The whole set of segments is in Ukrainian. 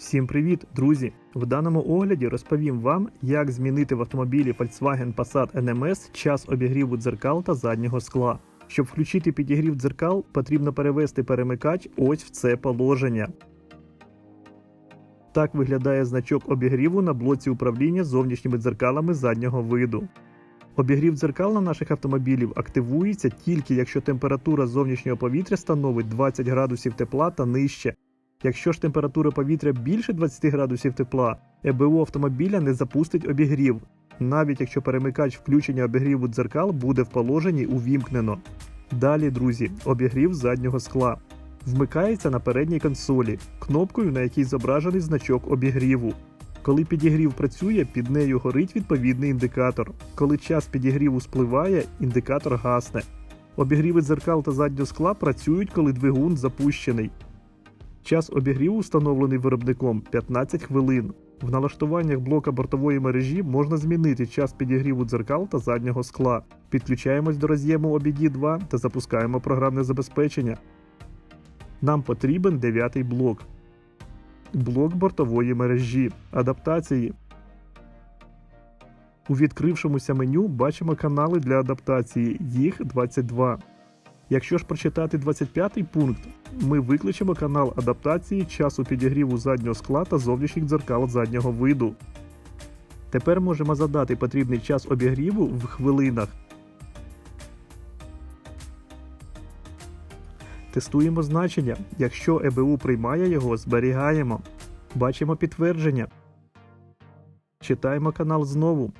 Всім привіт, друзі! В даному огляді розповім вам, як змінити в автомобілі Volkswagen Passat NMS час обігріву дзеркал та заднього скла. Щоб включити підігрів дзеркал, потрібно перевести перемикач ось в це положення. Так виглядає значок обігріву на блоці управління зовнішніми дзеркалами заднього виду. Обігрів дзеркал на наших автомобілів активується тільки якщо температура зовнішнього повітря становить 20 градусів тепла та нижче. Якщо ж температура повітря більше 20 градусів тепла, ЕБУ автомобіля не запустить обігрів, навіть якщо перемикач включення обігріву дзеркал буде в положенні увімкнено. Далі, друзі, обігрів заднього скла. Вмикається на передній консолі, кнопкою, на якій зображений значок обігріву. Коли підігрів працює, під нею горить відповідний індикатор. Коли час підігріву спливає, індикатор гасне. Обігріви дзеркал та заднього скла працюють, коли двигун запущений. Час обігріву встановлений виробником 15 хвилин. В налаштуваннях блока бортової мережі можна змінити час підігріву дзеркал та заднього скла. Підключаємось до роз'єму OBD 2 та запускаємо програмне забезпечення. Нам потрібен дев'ятий блок. Блок бортової мережі. Адаптації. У відкрившомуся меню бачимо канали для адаптації. Їх 22. Якщо ж прочитати 25 пункт, ми викличемо канал адаптації часу підігріву заднього скла та зовнішніх дзеркал заднього виду. Тепер можемо задати потрібний час обігріву в хвилинах. Тестуємо значення. Якщо ЕБУ приймає його, зберігаємо. Бачимо підтвердження. Читаємо канал знову.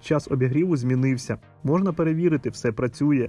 Час обігріву змінився. Можна перевірити, все працює.